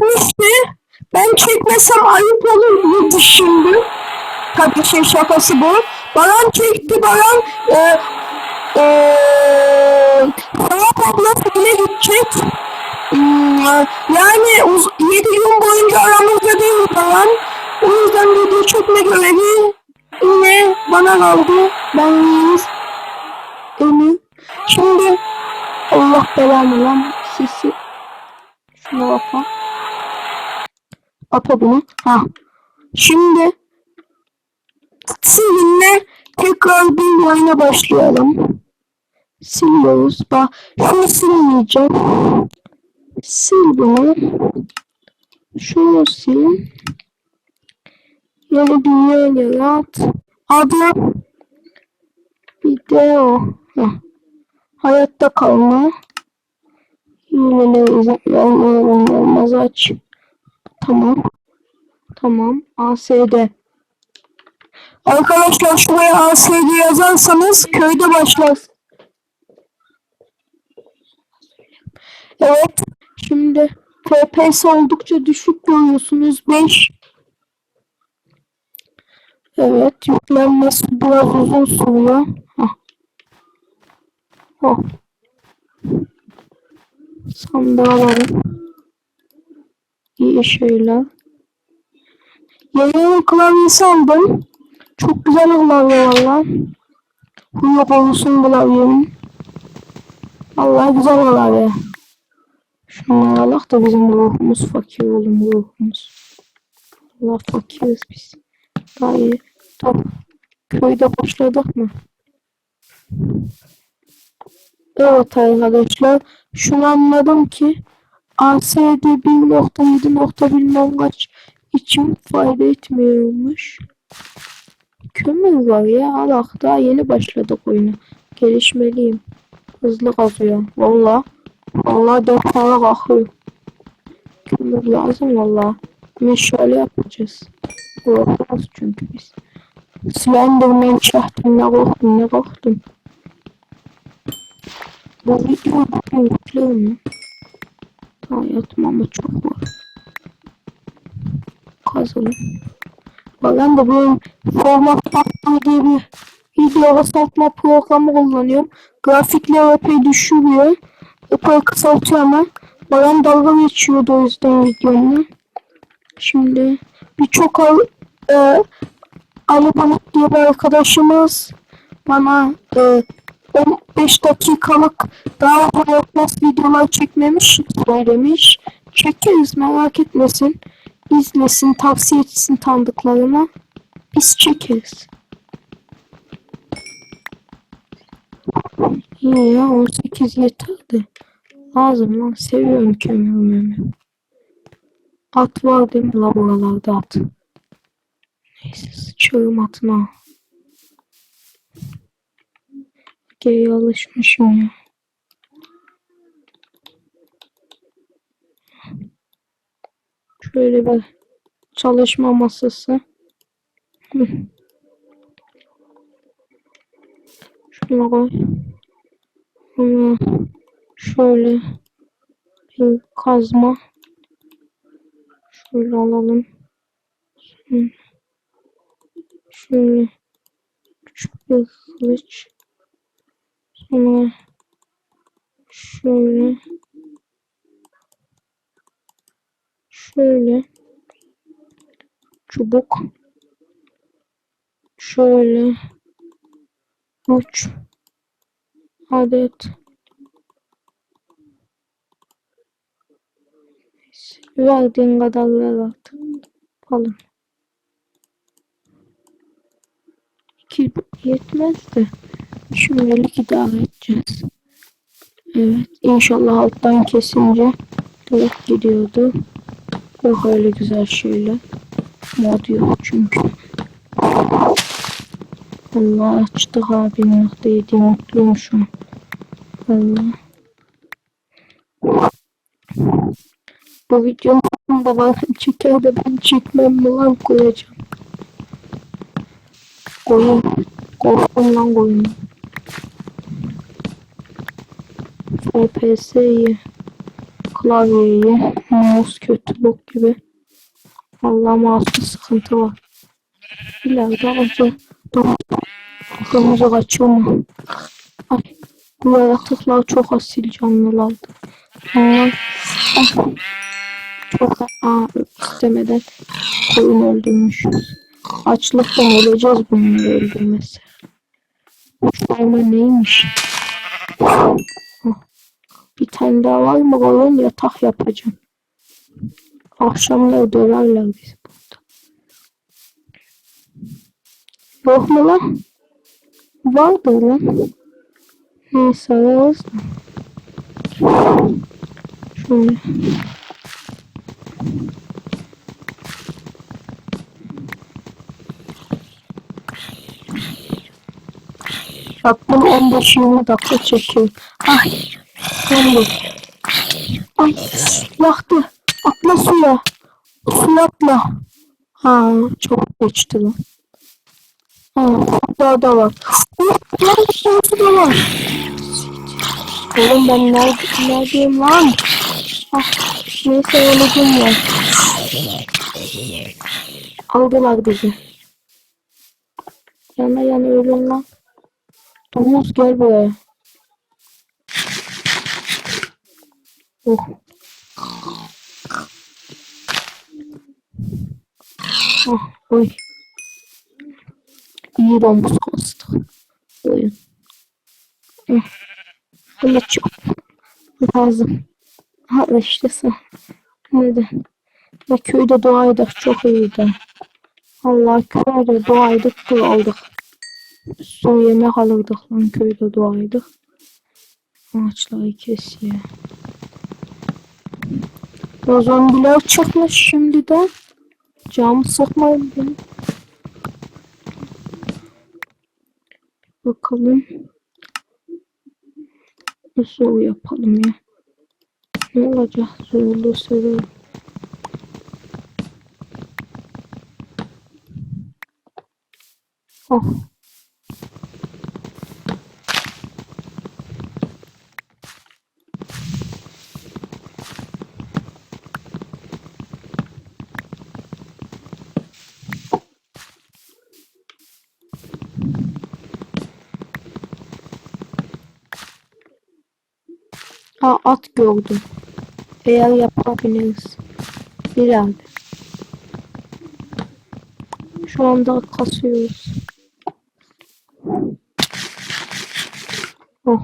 çekmişti. Ben çekmesem ayıp olur diye düşündüm. Tabii şey şakası bu. Baran çekti Baran. E, e, Ferhat abla filme gidecek. Hmm, Yani uz- 7 gün boyunca aramızda değil Baran. O yüzden video çekme görevi yine bana kaldı. Ben Yiğit. Emin. Şimdi Allah belanı lan sesi. Şuna bakma. Apa bunu. Ha. Şimdi sizinle tekrar bir oyuna başlayalım. Siliyoruz. Bak şunu silmeyeceğim. Sil bunu. Şunu sil. Yeni bir yer yarat. Adı video. Heh. Hayatta kalma. Yine ne olmaz aç. Tamam. Tamam. ASD. Arkadaşlar şuraya ASD yazarsanız köyde başlar. Evet. Şimdi FPS oldukça düşük görüyorsunuz. 5. Evet. Yüklenmesi biraz uzun sürüyor. Hah. Oh. Sandığı alalım. İyi şeyler. Yayının klavyesi aldım. Çok güzel klavye valla. Huyo konusun klavyemin. Valla güzel klavye. Şunları alak da bizim ruhumuz fakir oğlum ruhumuz. Allah fakiriz biz. Daha iyi. Dur. Köyde başladık mı? Evet arkadaşlar. Şunu anladım ki ASD 1.7 nokta bilmem kaç için fayda etmiyormuş. Kömür var ya. Alak daha yeni başladık oyuna. Gelişmeliyim. Hızlı kazıyor. Valla. Valla dört tane kalkıyor. Kömür lazım valla. Meşale yapacağız. Korkmaz çünkü biz. Slenderman şahtım ne korktum ne korktum. Bu video bugün yüklerim Hayatım ama çok var. Kazalım. Ben de böyle format bakma diye bir video kısaltma programı kullanıyorum. Grafikler epey düşürüyor. Epey kısaltıyor ama bayan dalga geçiyordu o yüzden videomda. Şimdi birçok al, e, Ali Balık diye bir arkadaşımız bana e, 15 dakikalık daha hayatmaz videolar çekmemiş söylemiş. Çekeriz merak etmesin. İzlesin, tavsiye etsin tanıdıklarına. Biz çekeriz. İyi ya 18 yeterdi. Lazım lan seviyorum kömürümü. At var değil mi la at. Neyse sıçarım atına. Geri alışmışım ya. Şöyle bir çalışma masası. Şuna koy. Sonra şöyle bir kazma. Şöyle alalım. Şöyle küçük bir kılıç. Sonra şöyle şöyle çubuk şöyle uç adet. Verdiğin kadar ver artık falan. İki yetmez de şimdilik idare edeceğiz evet inşallah alttan kesince direkt gidiyordu yok öyle güzel şeyler mod yok çünkü Allah açtık abi nokta yedi mutluyum şu an. Allah. Bu videonun babam çeker de ben çekmem mi lan koyacağım. Koyun. Korktum lan koyun. FPS iyi. klavyeyi. Mouse kötü bok gibi. Allah mouse'da sıkıntı var. İleride. Dur. Kırmızı kaçıyor mu? Ay. Bu yaratıklar çok asil canlılardı. Onlar ah, çok aa, istemeden koyun öldürmüşüz. Açlıktan öleceğiz bunları öldürmesi. Uçlarma neymiş? Ah, Bir tane daha var mı koyun yatak yapacağım. Akşamları döverler bizi burada. Yok mu lan? Vardır lan. Neyse ararız da. Şöyle. Bak bunu 15-20 dakika çekiyor. Ay. Dondu. Ay. Yaktı. Atla suya. Suya atla. Ha çok geçti lan. Ha daha da var. Oh, bir da var. Oğlum ben nerede, neredeyim lan? Ah, neyse öleceğim ya. Aldılar bizi. Yana yana ölün lan. Domuz gel buraya. Oh. Oh, oy. İyi domuz kastı. Oyun. Oh. Ama çok lazım. Ha işte. Neden? Ya köyde doğaydık çok iyiydi. Allah köyde doğaydık kraldık. Son yemek alırdık lan köyde doğaydık. Ağaçları kesiyor. Zombiler çıkmış şimdi de. Camı sıkmayın beni. Bakalım. Zor yapalım ya. Ne olacak? Zorlu seviyorum. Oh. Aa, at gördüm. Eğer yapabiliriz. İleride. Şu anda kasıyoruz. Oh.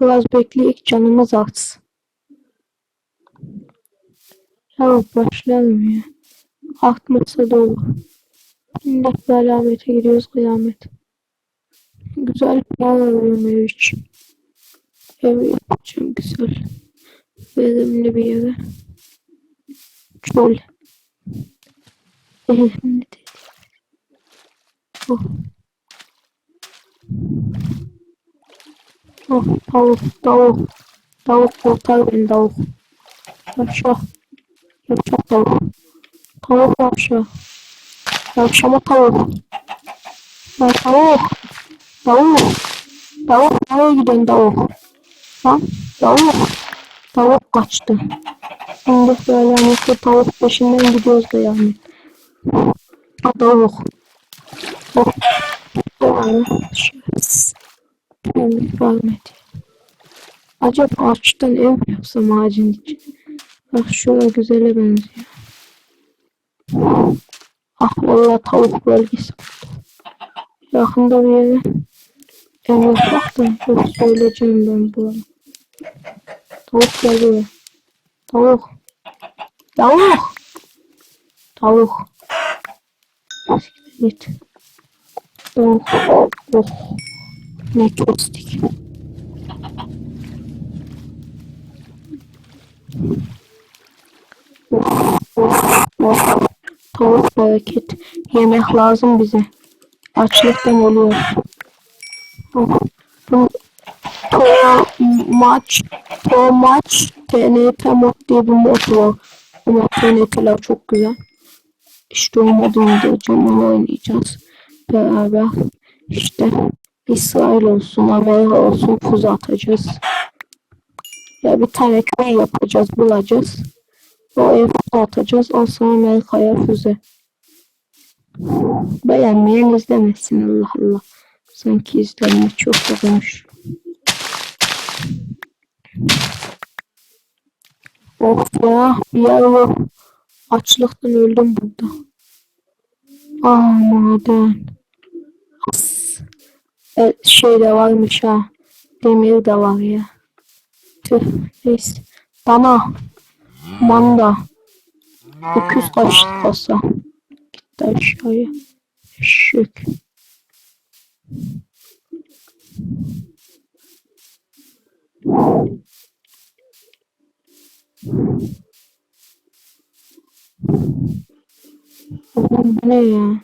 Biraz bekleyek canımız artsın. Tamam başlayalım ya. Artmasa da olur. Şimdi bir alamete gidiyoruz kıyamet. Güzel bir yer arıyorum ev için. Ev yapacağım güzel. Verimli bir yere. Verimli değil. Oh. Oh, tavuk, tavuk. Tavuk kurtar beni tavuk. Aşağı. Yapacak tavuk. Tavuk aşağı. Akşama tavuk. Ya tavuk. Tavuk. Tavuk nereye gidiyorsun tavuk? Lan tavuk. Tavuk kaçtı. Şimdi böyle mutlu tavuk peşinden gidiyoruz da yani. Tavuk. Oh. Yani. Şerefsiz. Kendini vermedi. Acaba ağaçtan ev mi yapsam ağacın için? Bak şöyle güzele benziyor. Ah valla tavuk bölgesi. Yakında bir yere ev yapacaktım. Çok söyleyeceğim ben bu. Tavuk gel buraya. Tavuk. Tavuk. Tavuk. Git. Tavuk. Oh. Ne kestik. Oh. Tavuk bereket. Yemek lazım bize. Açlıktan ölüyoruz. Oh. Bu Toya maç, to maç, TNT mod diye bir mod var. Ama TNT'ler çok güzel. İşte o modu indireceğim, onu oynayacağız. Beraber işte İsrail olsun, Amerika olsun füze atacağız. Ya bir tane köy yapacağız, bulacağız. O ev atacağız, o sonra Amerika'ya füze. Beğenmeyen izlemesin Allah Allah. Sanki izlenme çok olmuş. Of ya bir yer yok. Açlıktan öldüm burada. Ah maden. As. E, şey de varmış ha. Demir de var ya. Tüh neyse. Dana. Manda. Öküz kaçtı kasa. Gitti aşağıya. Eşek. Oğlum bu ne ya?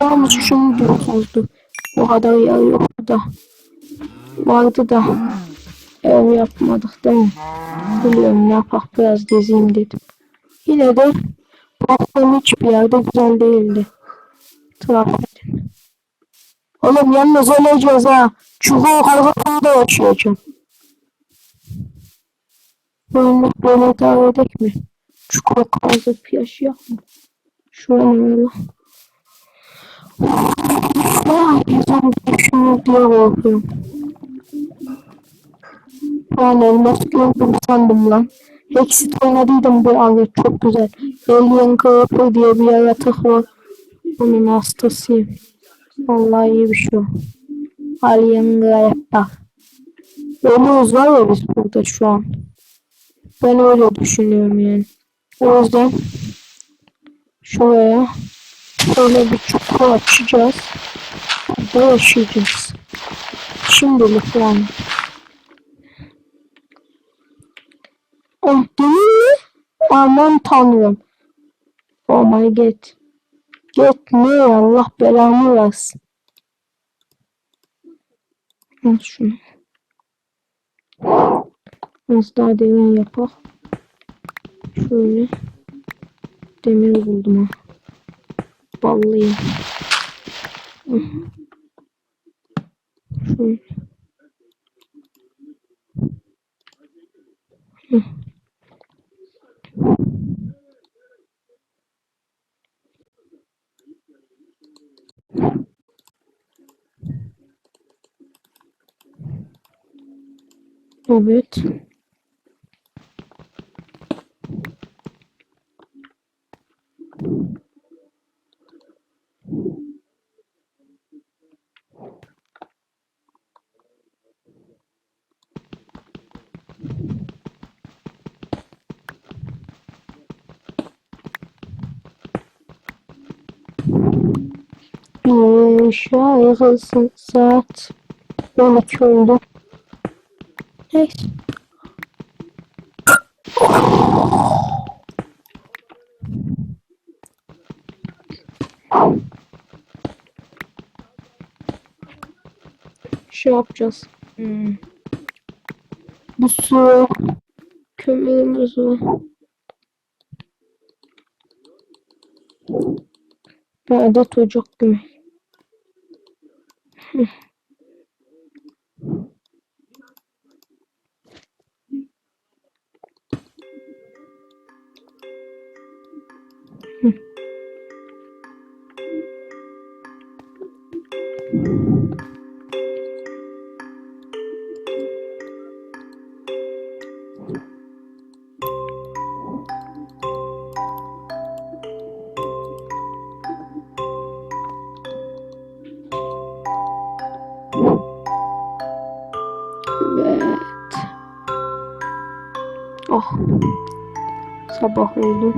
Şu an şunu bozuldu. O kadar yoktu da. Vardı da. Ev yapmadık değil mi? Biliyorum ne yapak biraz gezeyim dedim. Yine de baktığım hiçbir yerde güzel değildi. Trafik. Oğlum yalnız öleceğiz ha. Çukur kargatında yaşayacağım. Böyle böyle edek mi? Çukur kazıp yaşayak mı? Şu an öyle. Ben elmas gördüm sandım lan. Exit oynadıydım bu ara çok güzel. Alien Creeper diye bir yaratık var. Onun hastasıyım. Vallahi iyi bir şey. Alien Creeper. Ölüyoruz var ya biz burada şu an. Ben öyle düşünüyorum yani. O yüzden şuraya şöyle bir çukur açacağız. Burada yaşayacağız. Şimdilik yani. Oh değil mi? Aman tanrım. Oh my god. Get ne Allah belamı versin. Al şunu. Biraz daha derin yapak. Şöyle. Demir buldum ha. Probably. Move it. Hı. Evet. Yaşayasın saat 12 oldu. Neyse. Şey yapacağız. Hmm. Bu su kömürümüz var. Bir adet ocak gibi. Sabah oldu.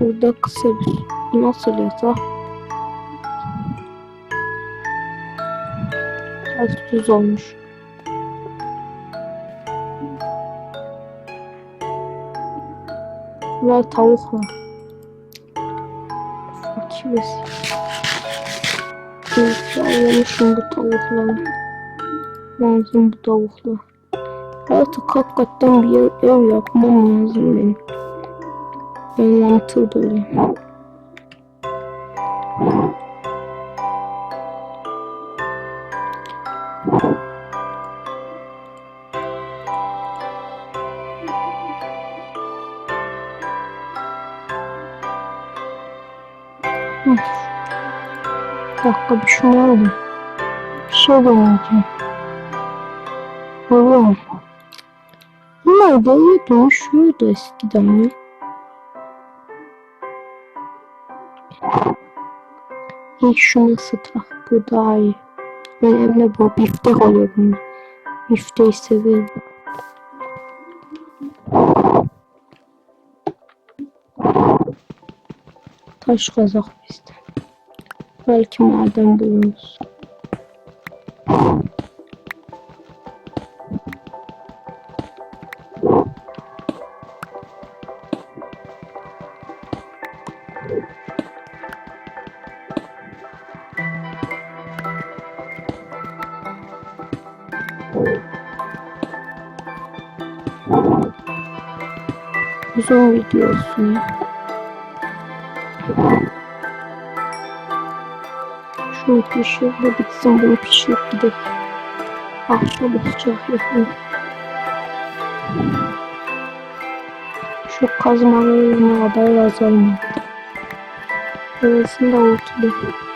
Burada kısa bir nasıl yatak? Biraz düz olmuş. Bunlar tavuk var. Fakiriz. Anlamışım bu tavukları. Lazım bu tavuklar. Artık hakikaten bir yer, ev yapmam lazım benim. Envantır böyle. Hı. Bir dakika bir şunu alayım. Bir şey deneyeceğim. Oğlum. Bunlar böyle dönüşüyordu eskiden ya. İlk şunu ısıtmak. Bu daha iyi. Önemli bu. Biftek bunlar. Bifteyi severim. Taş kazak bizde. Belki maden buluruz. Video olsun ya. Şunu pişir de bitsin bunu pişirip gidelim. Akşam olacak yakın. Şu kazmaları ne kadar azalmıyor. Arasında ortada.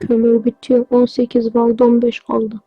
Kömür bitiyor. 18 vardı 15 kaldı.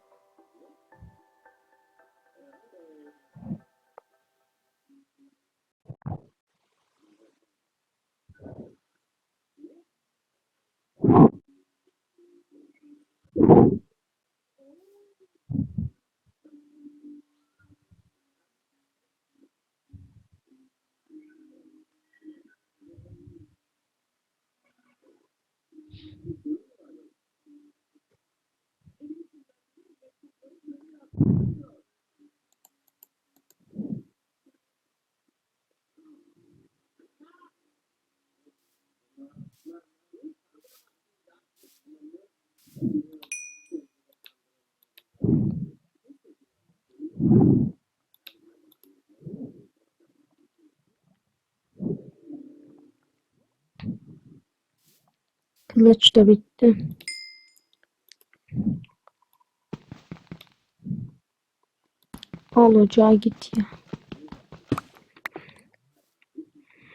Kılıç da bitti. Al ocağa git ya.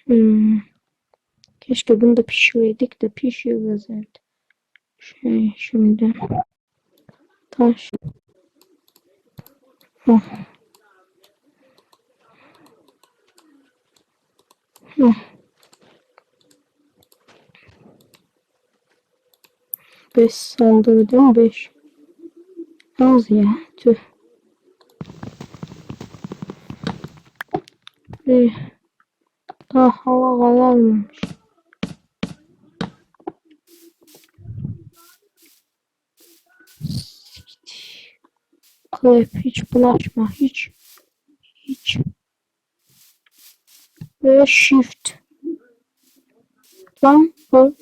Hmm. Keşke bunu da pişirdik de pişiriyoruz evet. Şey şimdi. Taş. Heh. Heh. 5 sandı video mu? 5. Az ya. Tüh. Ee, daha hava kalamamış. Klep hiç bulaşma hiç. Hiç. Ve shift. Tamam. Bu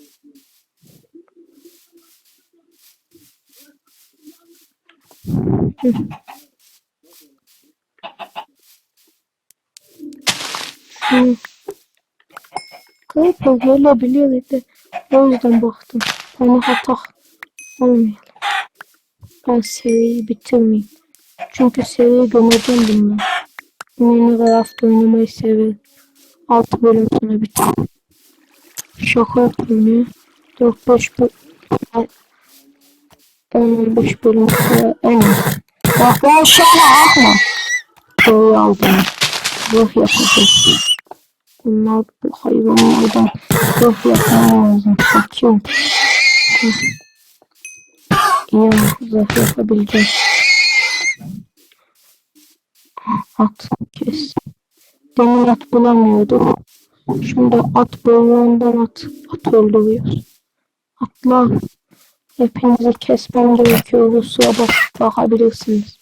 Hı. Şunu. Klep gelebilirdi. O yüzden baktım. Onu hata olmayalım. Ben seriyi bitirmeyeyim. Çünkü seriyi gömeceğim bundan. Minecraft oynamayı severim. 6 bölüm sonra bitir. Şaka yapıyorum ya. 4-5 bölüm. 15 bölüm sonra en az. Bak ben şaka yapma. Doğru aldım. Ruh yapacağız. Bunlar bu hayvanlardan ruh yapmam. Bakıyorum. İyi zırh yapabileceğim. At kes. Demin at bulamıyorduk. Şimdi at boyundan at, at öldürüyoruz. Atlar. Hepinizi kesmem gerekiyor. Rusya bak bakabilirsiniz.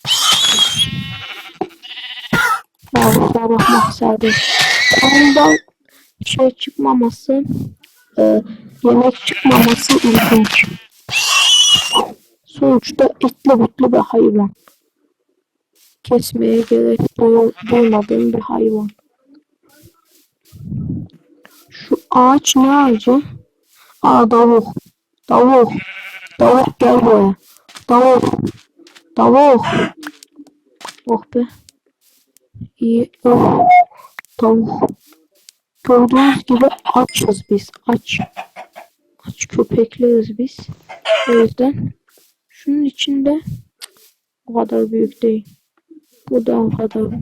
Kusura bakmak serbest. Ondan şey çıkmaması, e, yemek çıkmaması ilginç. Sonuçta etli butlu bir hayvan. Kesmeye gerek duy- duymadığım bir hayvan. Şu ağaç ne ağacı? Aa davuk. Davuk. Davuk gel buraya. Davuk. Davuk. Oh be. İyi. Oh. Tavuk. Gördüğünüz gibi açız biz. Aç. Aç köpekleriz biz. O yüzden şunun içinde o kadar büyük değil. Bu da o kadar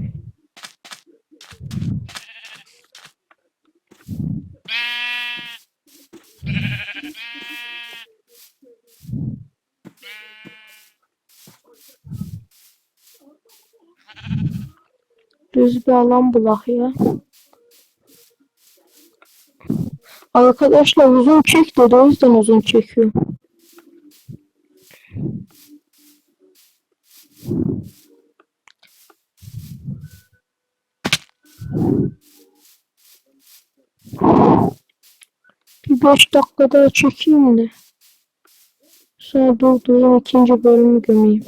Düz bir alan bulak ya. Arkadaşlar uzun çek dedi o yüzden uzun çekiyor. Bir beş dakika daha çekeyim de. Sonra durdurayım ikinci bölümü gömeyim.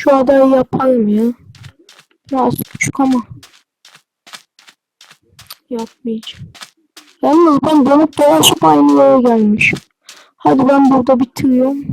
Şu adayı yaparım ya. Biraz küçük ama. Yapmayacağım. Yalnız ben dönüp dolaşıp aynı yere gelmişim. Hadi ben burada bitiriyorum.